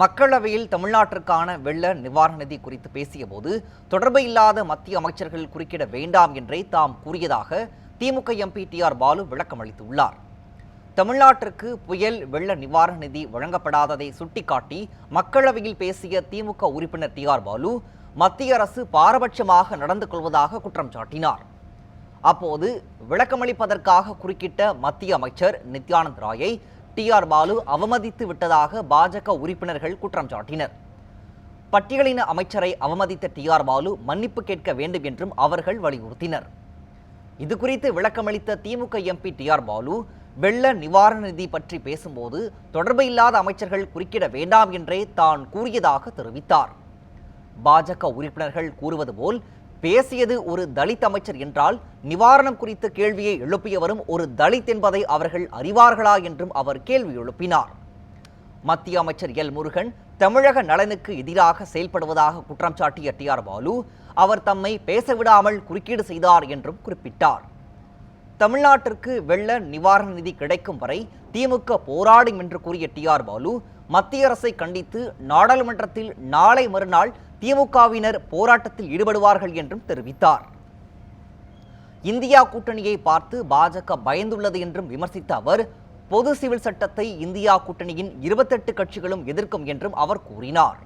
மக்களவையில் தமிழ்நாட்டிற்கான வெள்ள நிவாரண நிதி குறித்து பேசியபோது தொடர்பு இல்லாத மத்திய அமைச்சர்கள் குறுக்கிட வேண்டாம் என்றே தாம் கூறியதாக திமுக எம்பி டி ஆர் பாலு விளக்கம் அளித்துள்ளார். தமிழ்நாட்டிற்கு புயல் வெள்ள நிவாரண நிதி வழங்கப்படாததை சுட்டிக்காட்டி மக்களவையில் பேசிய திமுக உறுப்பினர் டி ஆர் பாலு மத்திய அரசு பாரபட்சமாக நடந்து கொள்வதாக குற்றம் சாட்டினார். அப்போது விளக்கமளிப்பதற்காக குறுக்கிட்ட மத்திய அமைச்சர் நித்யானந்த் ராயை டி ஆர் பாலு அவமதித்து விட்டதாக பாஜக உறுப்பினர்கள் குற்றம் சாட்டினர். பட்டியலின அமைச்சரை அவமதித்த டி ஆர் பாலு மன்னிப்பு கேட்க வேண்டும் என்றும் அவர்கள் வலியுறுத்தினர். இது குறித்து விளக்கமளித்த திமுக எம்பி டி ஆர் பாலு வெள்ள நிவாரண நிதி பற்றி பேசும்போது தொடர்பு இல்லாத அமைச்சர்கள் குறுக்கிட வேண்டாம் என்றே தான் கூறியதாக தெரிவித்தார். பாஜக உறுப்பினர்கள் கூறுவது போல் பேசியது ஒரு தலித் அமைச்சர் என்றால் நிவாரணம் குறித்த கேள்வியை எழுப்பியவரும் ஒரு தலித் என்பதை அவர்கள் அறிவார்களா என்றும் அவர் கேள்வி எழுப்பினார். மத்திய அமைச்சர் எல் முருகன் தமிழக நலனுக்கு எதிராக செயல்படுவதாக குற்றம் சாட்டிய டி ஆர் பாலு அவர் தம்மை பேசவிடாமல் குறுக்கீடு செய்தார் என்றும் குறிப்பிட்டார். தமிழ்நாட்டிற்கு வெள்ள நிவாரண நிதி கிடைக்கும் வரை திமுக போராடும் என்று கூறிய டி ஆர் பாலு மத்திய அரசை கண்டித்து நாடாளுமன்றத்தில் நாளை மறுநாள் திமுகவினர் போராட்டத்தில் ஈடுபடுவார்கள் என்றும் தெரிவித்தார். இந்தியா கூட்டணியை பார்த்து பாஜக பயந்துள்ளது என்றும் விமர்சித்த அவர் பொது சிவில் சட்டத்தை இந்தியா கூட்டணியின் இருபத்தெட்டு கட்சிகளும் எதிர்க்கும் என்றும் அவர் கூறினார்.